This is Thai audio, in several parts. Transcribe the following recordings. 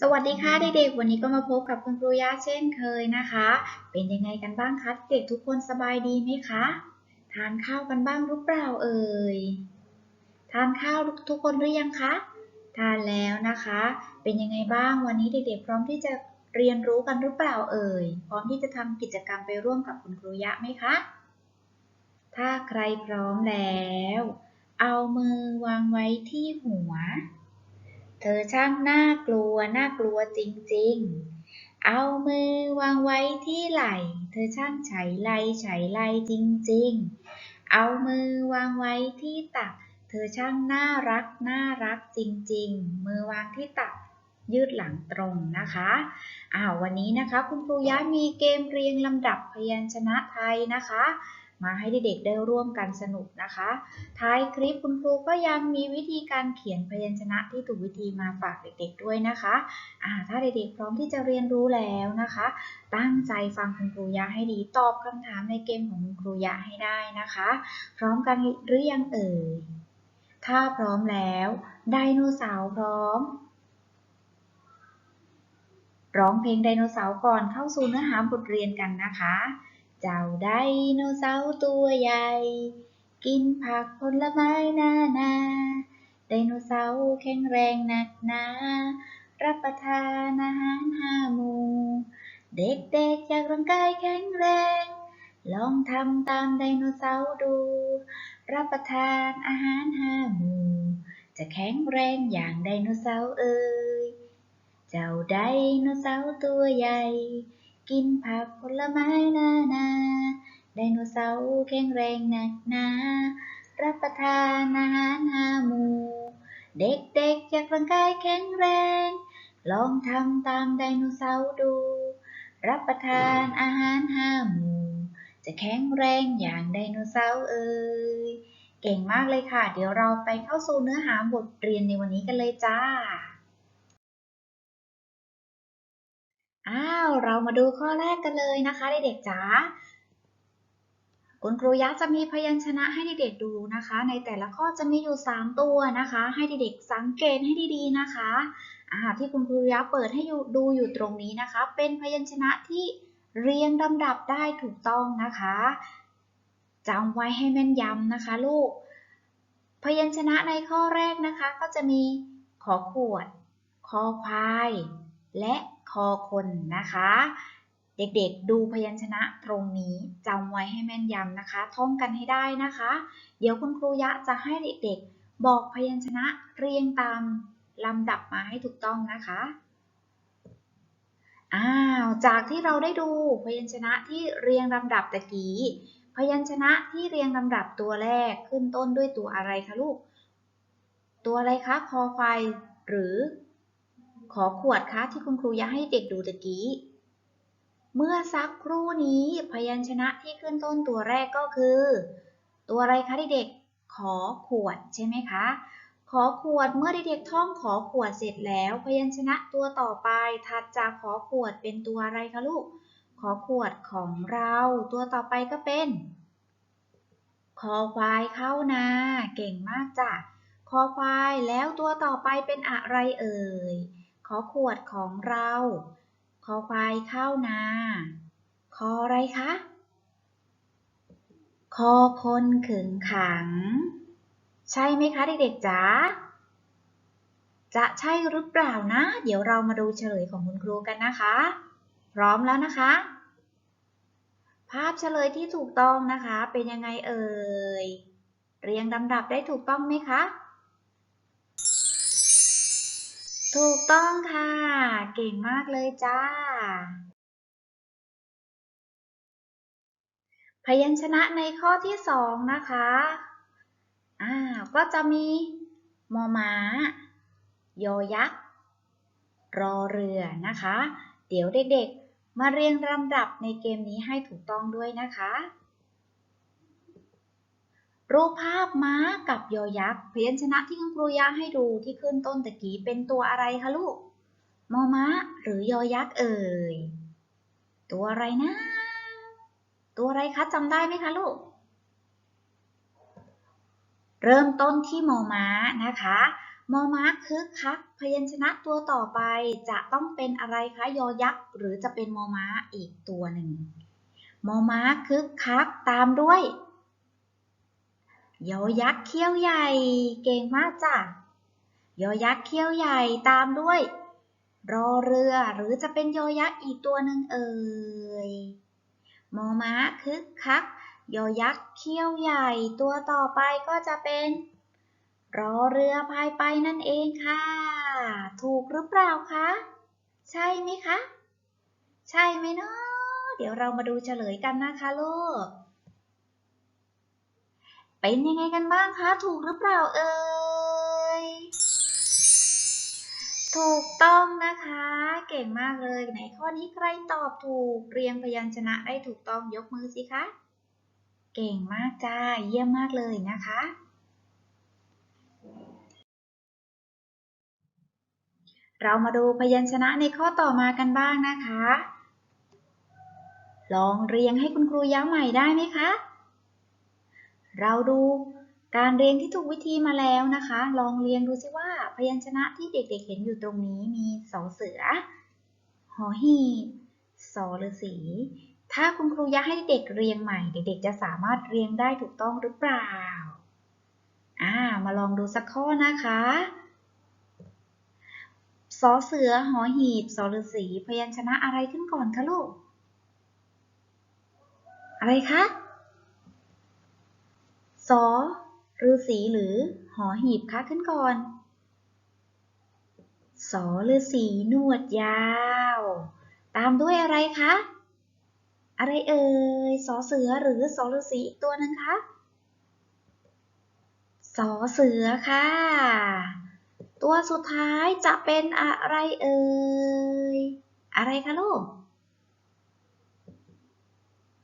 สวัสดีค่ะเด็กๆ วันนี้ก็มาพบกับคุณครูย่าเช่นเคยนะคะ เป็นยังไงกันบ้างคะเด็กทุกคนสบายดีไหมคะ ทานข้าวกันบ้างหรือเปล่าเอ่ย ทานข้าวทุกคนหรือยังคะ ทานแล้วนะคะ เป็นยังไงบ้างวันนี้เด็กๆ พร้อมที่จะเรียนรู้กันหรือเปล่าเอ่ย พร้อมที่จะทำกิจกรรมไปร่วมกับคุณครูยะไหมคะ ถ้าใครพร้อมแล้ว เอามือวางไว้ที่หัว เธอช่างน่ากลัวน่ากลัวจริงๆ เอามือวางไว้ที่ไหล่ เธอช่างไฉไลไฉไลจริงๆ เอามือวางไว้ที่ตัก เธอช่างน่ารักน่ารักจริงๆ มือวางที่ตักยืดหลังตรงนะคะอ้าววันนี้นะคะ คุณครูย้ายมีเกมเรียงลำดับพยัญชนะไทยนะคะ มาให้เด็กๆได้ร่วมกันสนุกนะคะ ท้ายคลิปคุณครูก็ยังมีวิธีการเขียนพยัญชนะที่ถูกวิธีมาฝากเด็กๆด้วยนะคะถ้าเด็กๆพร้อมที่จะเรียนรู้แล้วนะคะ ตั้งใจฟังคุณครูยะให้ดีตอบคำถามในเกมของคุณครูยะให้ได้นะคะ พร้อมกันหรือยังเอ่ย ถ้าพร้อมแล้วไดโนเสาร์พร้อมร้องเพลงไดโนเสาร์ก่อนเข้าสู่เนื้อหาบทเรียนกันนะคะ เจ้าไดโนเสาร์ตัวใหญ่ กินผักผลไม้นานาไดโนเสาร์แข็งแรงหนักหนา รับประทานอาหารห้าหมู่ เด็กๆอยากร่างกายแข็งแรง ลองทำตามไดโนเสาร์ดู รับประทานอาหารห้าหมู่ จะแข็งแรงอย่างไดโนเสาร์เอ่ย เจ้าไดโนเสาร์ตัวใหญ่ กินผักผลไม้นานาไดโนเสาร์แข็งแรงหนักหนา รับประทานอาหารหาหมู เด็กๆอยากร่างกายแข็งแรง ลองทำตามไดโนเสาร์ดู รับประทานอาหารห้าหมูจะแข็งแรงอย่างไดโนเสาร์เอ่ย เก่งมากเลยค่ะ เดี๋ยวเราไปเข้าสู่เนื้อหาบทเรียนในวันนี้กันเลยจ้า อ้าวเรามาดูข้อแรกกันเลยนะคะเด็กๆจ๋าคุณครูยักษ์จะมีพยัญชนะให้เด็กๆดูนะคะ ในแต่ละข้อจะมีอยู่ 3 ตัวนะคะ ให้เด็กๆสังเกตให้ดีๆนะคะอ่าที่คุณครูยักษ์เปิดให้ดูอยู่ตรงนี้นะคะ เป็นพยัญชนะที่เรียงลำดับได้ถูกต้องนะคะจำไว้ให้แม่นยำนะคะลูก พยัญชนะในข้อแรกนะคะ ก็จะมีขอขวด คอควาย และ คอคนนะคะ เด็กๆดูพยัญชนะตรงนี้จำไว้ให้แม่นยำนะคะ ท่องกันให้ได้นะคะ เดี๋ยวคุณครูยะจะให้เด็กๆ บอกพยัญชนะเรียงตามลำดับมาให้ถูกต้องนะคะอ้าวจากที่เราได้ดูพยัญชนะที่เรียงลำดับตะกี้ พยัญชนะที่เรียงลำดับตัวแรกขึ้นต้นด้วยตัวอะไรคะลูก ตัวอะไรคะคอควายหรือ ขอขวดคะที่คุณครูยะให้เด็กดูตะกี้ เมื่อสักครู่นี้พยัญชนะที่ขึ้นต้นตัวแรกก็คือ ตัวอะไรคะเด็กๆขอขวดใช่ไหมคะ ขอขวดเมื่อเด็กๆท่องขอขวดเสร็จแล้ว พยัญชนะตัวต่อไปถัดจากขอขวดเป็นตัวอะไรคะลูก ขอขวดของเรา ตัวต่อไปก็เป็นคอควายเข้านา เก่งมากจ้ะคอควายแล้วตัวต่อไปเป็นอะไรเอ่ย อขวดของเรา คอควายเข้านา คออะไรคะ คอคนขึงขัง ใช่ไหมคะเด็กๆจ๋า จะใช่หรือเปล่านะ เดี๋ยวเรามาดูเฉลยของคุณครูกันนะคะ พร้อมแล้วนะคะ ภาพเฉลยที่ถูกต้องนะคะ เป็นยังไงเอ่ย เรียงลำดับได้ถูกต้องไหมคะ ถูกต้องค่ะ เก่งมากเลยจ้า พยัญชนะในข้อที่สองนะคะอ่าก็จะมีมอม้ายอยักษ์ รอเรือนะคะ เดี๋ยวเด็กๆ มาเรียงลำดับในเกมนี้ให้ถูกต้องด้วยนะคะ รูปภาพม้ากับยอยักษ์พยัญชนะที่คุณครูยะให้ดูที่ขึ้นต้นตะกี้เป็นตัวอะไรคะลูกมอม้าหรือยอยักษ์เอ่ย ตัวอะไรนะ ตัวอะไรคะจำได้ไหมคะลูก เริ่มต้นที่มอม้านะคะมอม้าคึกคักพยัญชนะตัวต่อไปจะต้องเป็นอะไรคะยอยักษ์หรือจะเป็นมอม้าอีกตัวหนึ่งมอม้าคึกคักตามด้วย ยอยักษ์เขี้ยวใหญ่ เก่งมากจ้ะยอยักษ์เขี้ยวใหญ่ตามด้วย รอเรือหรือจะเป็นยอยักษ์อีกตัวหนึ่งเอ่ยมอม้าคึกคักยอยักษ์เขี้ยวใหญ่ตัวต่อไปก็จะเป็น รอเรือพายไปนั่นเองค่ะ ถูกหรือเปล่าคะ ใช่ไหมคะ ใช่ไหมเนาะเดี๋ยวเรามาดูเฉลยกันนะคะลูก เป็นยังไงกันบ้างคะ ถูกหรือเปล่าเอ่ย ถูกต้องนะคะ เก่งมากเลย ไหนข้อนี้ใครตอบถูก เรียงพยัญชนะได้ถูกต้องยกมือสิคะ เก่งมากจ้า เยี่ยมมากเลยนะคะ เรามาดูพยัญชนะในข้อต่อมากันบ้างนะคะ ลองเรียงให้คุณครูย้ำใหม่ได้ไหมคะ เราดูการเรียงที่ถูกวิธีมาแล้วนะคะ ลองเรียงดูซิว่าพยัญชนะที่เด็กๆเห็นอยู่ตรงนี้มีสอเสือ หอหีบสอฤาษีถ้าคุณครูอยากให้เด็กเรียงใหม่ เด็กๆจะสามารถเรียงได้ถูกต้องหรือเปล่า อ่า มาลองดูสักข้อนะคะสอเสือ หอหีบสอฤาษีพยัญชนะอะไรขึ้นก่อนคะลูก อะไรคะ สอฤาษีหรือหอหีบคะขึ้นก่อน สอฤาษีนวดยาว ตามด้วยอะไรคะ อะไรเอ่ย สอเสือหรือสอฤาษีอีกตัวหนึงคะ สอเสือค่ะ ตัวสุดท้ายจะเป็นอะไรเอ่ย อะไรคะลูก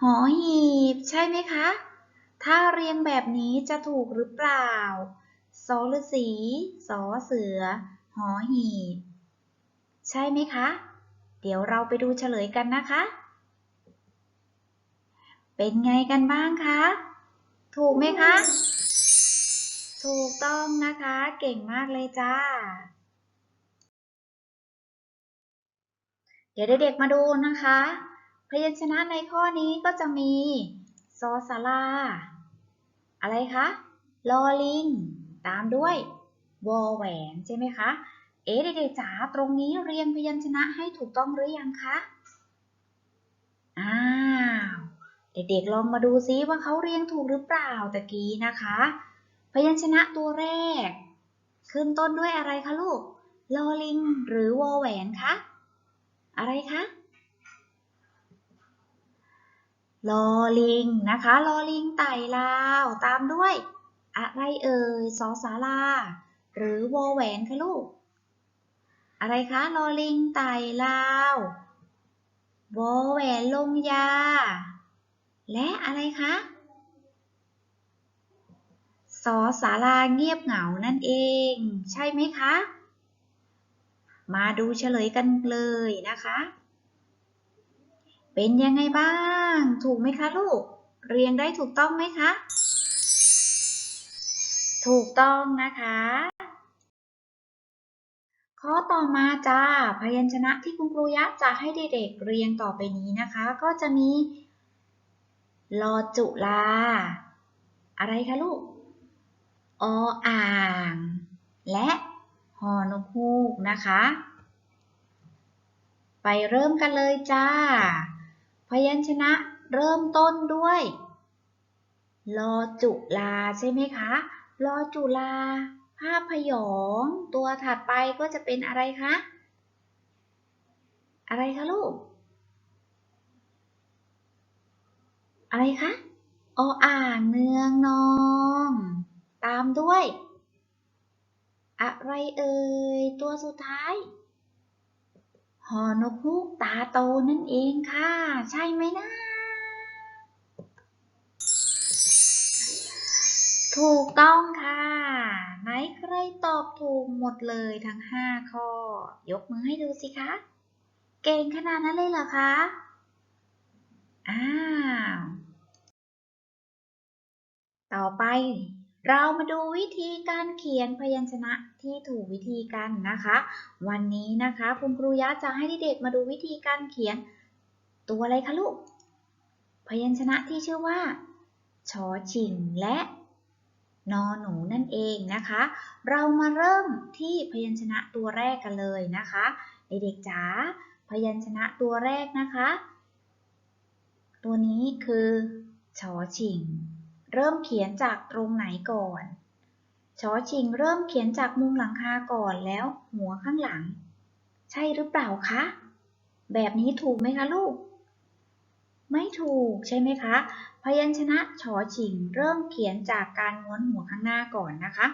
หอหีบใช่ไหมคะ ถ้าเรียงแบบนี้จะถูกหรือเปล่าสอฤษีสอเสือ หอหีบ ใช่ไหมคะ เดี๋ยวเราไปดูเฉลยกันนะคะ เป็นไงกันบ้างคะ ถูกไหมคะ ถูกต้องนะคะ เก่งมากเลยจ้า เดี๋ยวเด็กๆมาดูนะคะ พยัญชนะในข้อนี้ก็จะมี ซอสารา อะไรคะลอลิง ตามด้วยวอแหวนใช่ไหมคะ เอ๊ะเด็กๆจ๋าตรงนี้เรียงพยัญชนะให้ถูกต้องหรือยังคะ อ้าว เด็กๆลองมาดูซิว่าเขาเรียงถูกหรือเปล่าตะกี้นะคะ พยัญชนะตัวแรก ขึ้นต้นด้วยอะไรคะลูกลอลิง หรือวอแหวนคะ อะไรคะ ลอลิงนะคะ ลอลิงไต่ลาว ตามด้วย อะไรเอ่ยสอสาราหรือวอแหวนคะลูก อะไรคะ ลอลิงไต่ลาว วอแหวนลงยา และอะไรคะสอสาราเงียบเหงานั่นเอง ใช่ไหมคะ มาดูเฉลยกันเลยนะคะ เป็นยังไงบ้าง ถูกไหมคะลูก เรียงได้ถูกต้องไหมคะ ถูกต้องนะคะ ข้อต่อมาจ้า พยัญชนะที่คุณครูยักษ์จะให้เด็กๆเรียงต่อไปนี้นะคะ ก็จะมีลอจุลา อะไรคะลูก ออ่าง และหอนกฮูกนะคะ ไปเริ่มกันเลยจ้า ยัญชนะเริ่มต้นด้วยลอจุลาใช่ไหมคะลอจุลา ภาพพยอง ตัวถัดไปก็จะเป็นอะไรคะ อะไรคะลูก อะไรคะออ่างเนืองนอง ตามด้วย อะไรเอ่ย ตัวสุดท้าย หอนกฮูกตาโตนั่นเองค่ะ ใช่ไหมนะ ถูกต้องค่ะ ไหนใครตอบถูกหมดเลยทั้ง 5 ข้อ ยกมือให้ดูสิคะ เก่งขนาดนั้นเลยเหรอคะ อ้าว ต่อไป เรามาดูวิธีการเขียนพยัญชนะที่ถูกวิธีกันนะคะ วันนี้นะคะคุณครูยะจะให้เด็กๆมาดูวิธีการเขียน ตัวอะไรคะลูก พยัญชนะที่ชื่อว่าชอชิงและนอหนูนั่นเองนะคะ เรามาเริ่มที่พยัญชนะตัวแรกกันเลยนะคะเด็กๆจ๋าพยัญชนะตัวแรกนะคะ ตัวนี้คือชอชิง เริ่มเขียนจากตรงไหนก่อนชอชิงเริ่มเขียนจากมุมหลังคาก่อนแล้วหัวข้างหลัง ใช่หรือเปล่าคะ แบบนี้ถูกไหมคะลูก ไม่ถูกใช่ไหมคะ พยัญชนะชอชิงเริ่มเขียนจากการม้วนหัวข้างหน้าก่อนนะคะ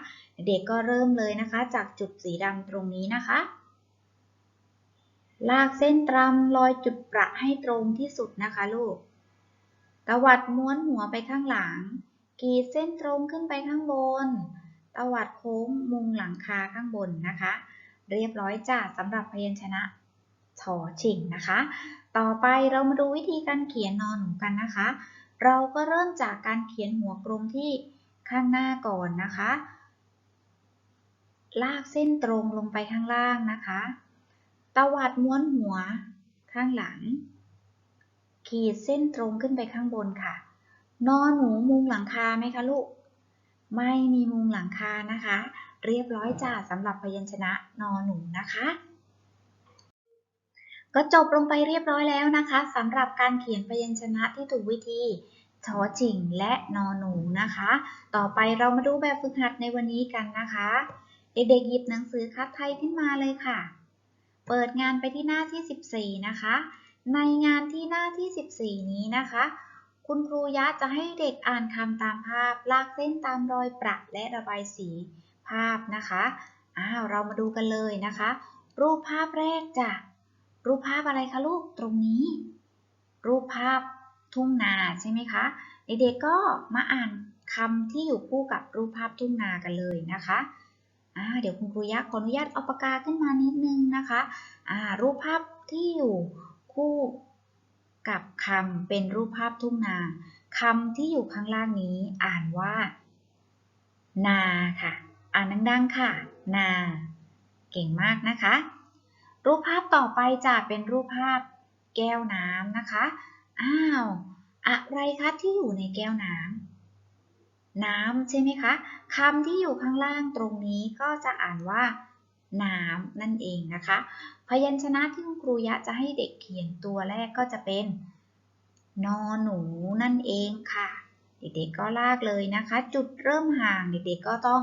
เด็กก็เริ่มเลยนะคะ จากจุดสีดำตรงนี้นะคะ ลากเส้นตรำรอยจุดประให้ตรงที่สุดนะคะลูกตวัดม้วนหัวไปข้างหลัง กีดเส้นตรงขึ้นไปข้างบน ตวัดโค้งมุมหลังคาข้างบนนะคะ เรียบร้อยจ้าสำหรับพยัญชนะชอชิงนะคะ ต่อไปเรามาดูวิธีการเขียนนอนหนูกันนะคะ เราก็เริ่มจากการเขียนหัวกลมที่ข้างหน้าก่อนนะคะ ลากเส้นตรงลงไปข้างล่างนะคะ ตวัดม้วนหัวข้างหลัง ขีดเส้นตรงขึ้นไปข้างบนค่ะ นอนหนูมุงหลังคาไหมคะลูก ไม่มีมุงหลังคานะคะ เรียบร้อยจ้าสำหรับพยัญชนะนอนหนูนะคะ ก็จบลงไปเรียบร้อยแล้วนะคะสำหรับการเขียนพยัญชนะที่ถูกวิธีชอจิงและนอนหนูนะคะ ต่อไปเรามาดูแบบฝึกหัดในวันนี้กันนะคะ เด็กๆหยิบหนังสือคัดไทยขึ้นมาเลยค่ะ เปิดงานไปที่หน้าที่ 14 นะคะ ในงานที่หน้าที่ 14 นี้นะคะ คุณครูยะจะให้เด็กอ่านคำตามภาพ ลากเส้นตามรอยประและระบายสีภาพนะคะ อ้าวเรามาดูกันเลยนะคะ รูปภาพแรกจ้ะ รูปภาพอะไรคะลูกตรงนี้ รูปภาพทุ่งนาใช่ไหมคะ เด็กๆก็มาอ่านคำที่อยู่คู่กับรูปภาพทุ่งนากันเลยนะคะอ่าเดี๋ยวคุณครูยักษ์ขออนุญาตเอาปากกาขึ้นมานิดนึงนะคะอ่ารูปภาพที่อยู่คู่ กับคำเป็นรูปภาพทุ่งนาคำที่อยู่ข้างล่างนี้อ่านว่า นาค่ะ อ่านดังๆค่ะ นา เก่งมากนะคะ รูปภาพต่อไปจะเป็นรูปภาพแก้วน้ำนะคะ อ้าว อะไรคะที่อยู่ในแก้วน้ำน้ำใช่ไหมคะคำที่อยู่ข้างล่างตรงนี้ก็จะอ่านว่าน้ำนั่นเองนะคะ พยัญชนะที่คุณครูยะจะให้เด็กเขียนตัวแรกก็จะเป็นนอหนูนั่นเองค่ะ เด็กๆก็ลากเลยนะคะ จุดเริ่มห่างเด็กๆก็ต้อง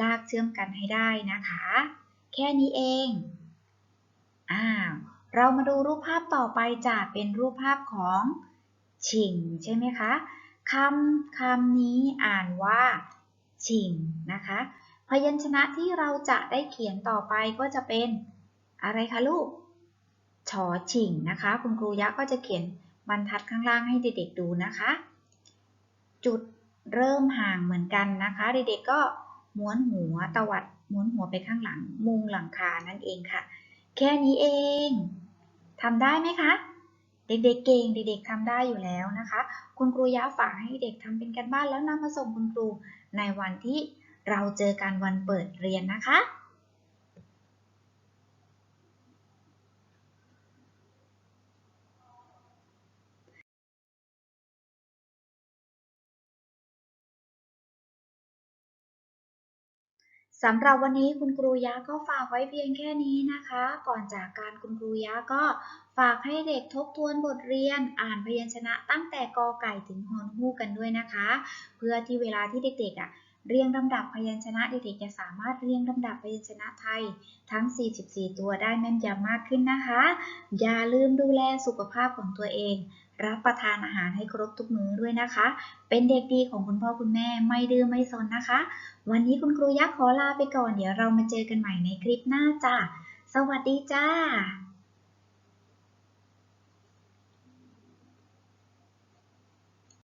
ลากเชื่อมกันให้ได้นะคะ แค่นี้เองอ้าวเรามาดูรูปภาพต่อไปจะเป็นรูปภาพของฉิงใช่ไหมคะคำคำนี้อ่านว่าฉิงนะคะ พยัญชนะที่เราจะได้เขียนต่อไปก็จะเป็น อะไรคะลูกชอฉิงนะคะ คุณครูยักษ์ก็จะเขียนบรรทัดข้างล่างให้เด็กๆดูนะคะ จุดเริ่มห่างเหมือนกันนะคะ เด็กๆก็ม้วนหัวตวัดม้วนหัวไปข้างหลัง มุงหลังคานั่นเองค่ะ แค่นี้เองทำได้ไหมคะ เด็กๆเก่งเด็กๆทำได้อยู่แล้วนะคะ คุณครูย้าฝากให้เด็กทำเป็นกันบ้านแล้วนำมาส่งคุณครูในวันที่เราเจอกันวันเปิดเรียนนะคะ สำหรับวันนี้คุณครูยะก็ฝากไว้เพียงแค่นี้นะคะ ก่อนจากการคุณครูยะก็ฝากให้เด็กทบทวนบทเรียน อ่านพยัญชนะตั้งแต่กอไก่ถึงฮอนฮูกกันด้วยนะคะ เพื่อที่เวลาที่เด็กๆอะ เรียงลำดับพยัญชนะเด็กๆจะสามารถเรียงลำดับพยัญชนะไทยทั้ง 44 ตัวได้แม่นยำมากขึ้นนะคะ อย่าลืมดูแลสุขภาพของตัวเอง รับประทานอาหารให้ครบทุกมื้อด้วยนะคะ เป็นเด็กดีของคุณพ่อคุณแม่ไม่ดื้อไม่ซนนะคะ วันนี้คุณครูยักษ์ขอลาไปก่อนเดี๋ยวเรามาเจอกันใหม่ในคลิปหน้าจ้าสวัสดีจ้า